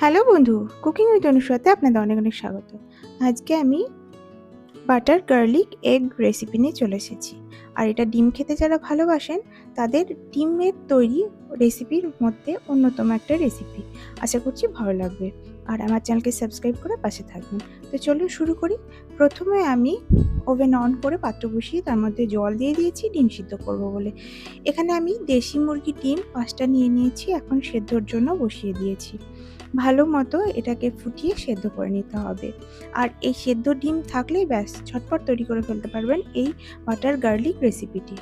Hello বন্ধু cooking with অনুসাতে আপনাদের অনেক অনেক স্বাগত। আজকে আমি বাটার গার্লিক এগ রেসিপি নিয়ে চলে এসেছি। আর এটা ডিম খেতে যারা ভালোবাসেন, তাদের ডিমের তৈরি রেসিপির মধ্যে অন্যতম একটা রেসিপি আশা করছি ভালো লাগবে। আর আমার চ্যানেলকে সাবস্ক্রাইব করে পাশে থাকবেন। তো চলুন শুরু করি। প্রথমে আমি ওভেন অন করে পাত্র বসিয়ে তার মধ্যে জল দিয়ে দিয়েছি, ডিম সিদ্ধ করব বলে। এখানে আমি দেশি মুরগি ডিম পাঁচটা নিয়ে নিয়েছি, এখন সেদ্ধর জন্য বসিয়ে দিয়েছি। ভালো মতো এটাকে ফুটিয়ে সেদ্ধ করে নিতে হবে। আর এই সেদ্ধ ডিম থাকলেই ব্যাস ছটপট তৈরি করে ফেলতে পারবেন এই বাটার গার্লিক রেসিপিটি।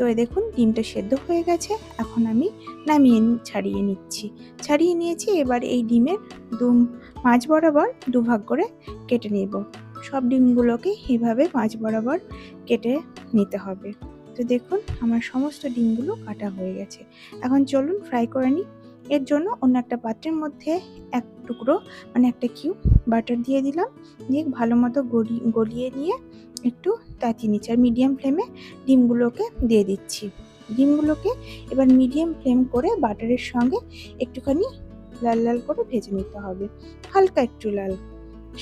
তো দেখুন, ডিমটা সেদ্ধ হয়ে গেছে। এখন আমি নামিয়ে ছাড়িয়ে নিচ্ছি। ছাড়িয়ে নিয়েছি, এবার এই ডিমের দু মাঝ বরাবর দুভাগ করে কেটে নেব। সব ডিমগুলোকে এইভাবে মাঝ বরাবর কেটে নিতে হবে। তো দেখুন, আমার সমস্ত ডিমগুলো কাটা হয়ে গেছে। এখন চলুন ফ্রাই করে নিই। এর জন্য অন্য একটা পাত্রের মধ্যে এক টুকরো মানে একটা কিউব বাটার দিয়ে দিলাম। দিয়ে ভালো মতো গলি গলিয়ে নিয়ে একটু তাতিয়ে নিচ্ছি আর মিডিয়াম ফ্লেমে ডিমগুলোকে দিয়ে দিচ্ছি। ডিমগুলোকে এবার মিডিয়াম ফ্লেম করে বাটারের সঙ্গে একটুখানি লাল লাল করে ভেজে নিতে হবে। হালকা একটু লাল,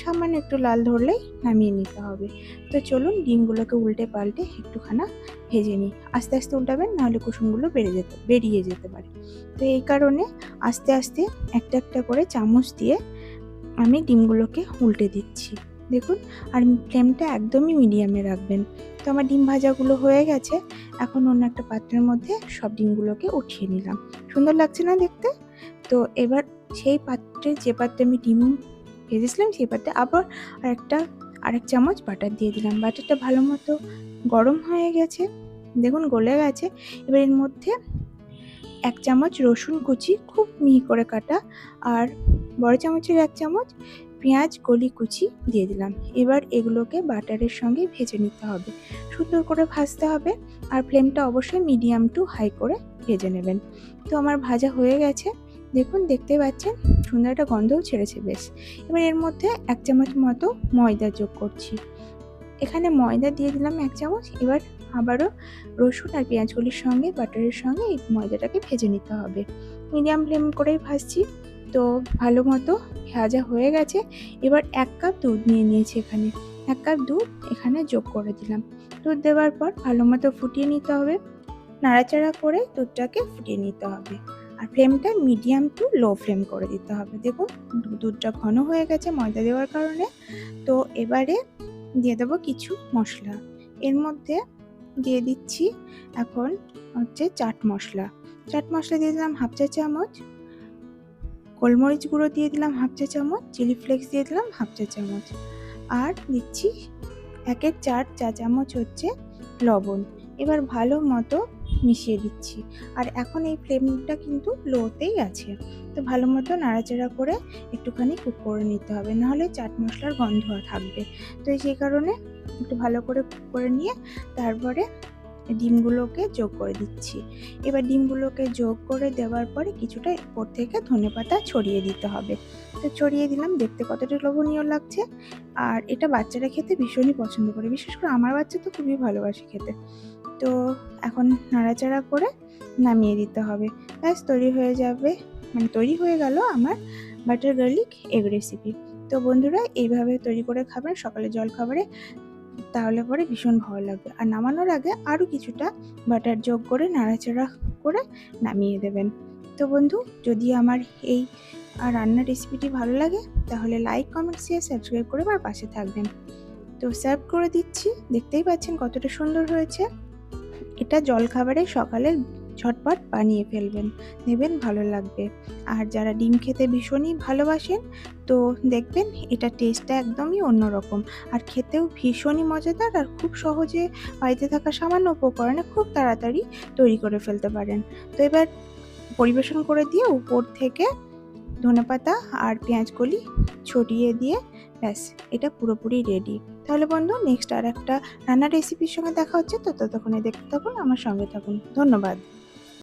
সামান্য একটু লাল ধরলেই নামিয়ে নিতে হবে। তো চলুন ডিমগুলোকে উল্টে পাল্টে একটুখানা ভেজে নিই। আস্তে আস্তে উল্টাবেন, নাহলে কুসুমগুলো বেড়ে যেতে, বেরিয়ে যেতে পারে। তো এই কারণে আস্তে আস্তে একটা একটা করে চামচ দিয়ে আমি ডিমগুলোকে উল্টে দিচ্ছি। দেখুন, আর ফ্লেমটা একদমই মিডিয়ামে রাখবেন। তো আমার ডিম ভাজাগুলো হয়ে গেছে, এখন অন্য একটা পাত্রের মধ্যে সব ডিমগুলোকে উঠিয়ে নিলাম। সুন্দর লাগছে না দেখতে? তো এবার সেই পাত্রে যে পাত্রে আমি ডিম ভেজেছিলাম, সেই পাত্রে আবার আর আরেকটা, আরেক চামচ বাটার দিয়ে দিলাম। বাটারটা ভালো মতো গরম হয়ে গেছে, দেখুন গলে গেছে। এবার এর মধ্যে এক চামচ রসুন কুচি, খুব মিহি করে কাটা, আর বড় চামচের এক চামচ পেঁয়াজ কলি কুচি দিয়ে দিলাম। এবার এগুলোকে বাটারের সঙ্গে ভেজে নিতে হবে। সুন্দর করে ভাজতে হবে আর ফ্লেমটা অবশ্যই মিডিয়াম টু হাই করে ভেজে নেবেন। তো আমার ভাজা হয়ে গেছে। দেখুন, দেখতে পাচ্ছেন? সুন্দর একটা গন্ধও ছেড়েছে, বেশ। এবার এর মধ্যে এক চামচ মতো ময়দা যোগ করছি। এখানে ময়দা দিয়ে দিলাম এক চামচ। এবার আবারও রসুন আর পেঁয়াজগুলির সঙ্গে, বাটারের সঙ্গে এই ময়দাটাকে ভেজে নিতে হবে। মিডিয়াম ফ্লেম করেই ভাজছি। তো ভালো মতো ভাজা হয়ে গেছে। এবার এক কাপ দুধ নিয়ে নিয়েছি এখানে। এক কাপ দুধ এখানে যোগ করে দিলাম। দুধ দেওয়ার পর ভালো মতো ফুটিয়ে নিতে হবে। নাড়াচাড়া করে দুধটাকে ফুটিয়ে নিতে হবে। আর ফ্লেমটা মিডিয়াম টু লো ফ্লেম করে দিতে হবে। দেখুন, দুধটা ঘন হয়ে গেছে ময়দা দেওয়ার কারণে। তো এবারে দিয়ে দেবো কিছু মশলা। এর মধ্যে দিয়ে দিচ্ছি এখন হচ্ছে চাট মশলা। চাট মশলা দিয়ে দিলাম হাফ চা চামচ গোলমরিচ গুঁড়ো দিয়ে দিলাম হাফ চা চামচ, চিলি ফ্লেক্স দিয়ে দিলাম হাফ চা চামচ। আর দিচ্ছি একের চার চা চামচ হচ্ছে লবণ। এবার ভালো মতো মিশিয়ে দিচ্ছি। আর এখন এই ফ্লেমটা কিন্তু লোতেই আছে। তো ভালো মতো নাড়াচাড়া করে একটুখানি কুক করে নিতে হবে। নাহলে চাট মশলার গন্ধ থাকবে। তো সেই কারণে একটু ভালো করে কুক করে নিয়ে তারপরে ডিমগুলোকে যোগ করে দিচ্ছি। এবার ডিমগুলোকে যোগ করে দেওয়ার পরে কিছুটা উপর থেকে ধনেপাতা ছড়িয়ে দিতে হবে। তো ছড়িয়ে দিলাম, দেখতে কতটা লোভনীয় লাগছে। আর এটা বাচ্চারা খেতে ভীষণই পছন্দ করে, বিশেষ করে আমার বাচ্চা তো খুবই ভালোবাসে খেতে। তো এখন নাড়াচাড়া করে নামিয়ে দিতে হবে। ব্যাস, তৈরি হয়ে যাবে। মানে তৈরি হয়ে গেল আমার বাটার গার্লিক এগ রেসিপি তো বন্ধুরা, এইভাবে তৈরি করে খাবেন সকালে জল খাবারে তাহলে পরে ভীষণ ভালো লাগবে। আর নামানোর আগে আরও কিছুটা বাটার যোগ করে, নাড়াচাড়া করে নামিয়ে দেবেন। তো বন্ধু, যদি আমার এই রান্নার রেসিপিটি ভালো লাগে, তাহলে লাইক কমেন্ট শেয়ার সাবস্ক্রাইব করে আমার পাশে থাকবেন। তো সার্ভ করে দিচ্ছি। দেখতেই পাচ্ছেন কতটা সুন্দর হয়েছে। এটা জলখাবারে সকালে ঝটপট বানিয়ে ফেলবেন। নেবেন, ভালো লাগবে। আর যারা ডিম খেতে ভীষণই ভালোবাসেন, তো দেখবেন এটা টেস্টটা একদমই অন্যরকম। আর খেতেও ভীষণই মজাদার আর খুব সহজে বাড়িতে থাকা সামান্য উপকরণে খুব তাড়াতাড়ি তৈরি করে ফেলতে পারেন। তো এবার পরিবেশন করে দিয়ে উপর থেকে ধনেপাতা আর পেঁয়াজকলি ছড়িয়ে দিয়ে ব্যাস, এটা পুরোপুরি রেডি। তাহলে বন্ধু নেক্সট আর একটা রান্নার রেসিপির সঙ্গে দেখা হচ্ছে, তো ততক্ষণে দেখতে থাকুন, আমার সঙ্গে থাকুন। ধন্যবাদ।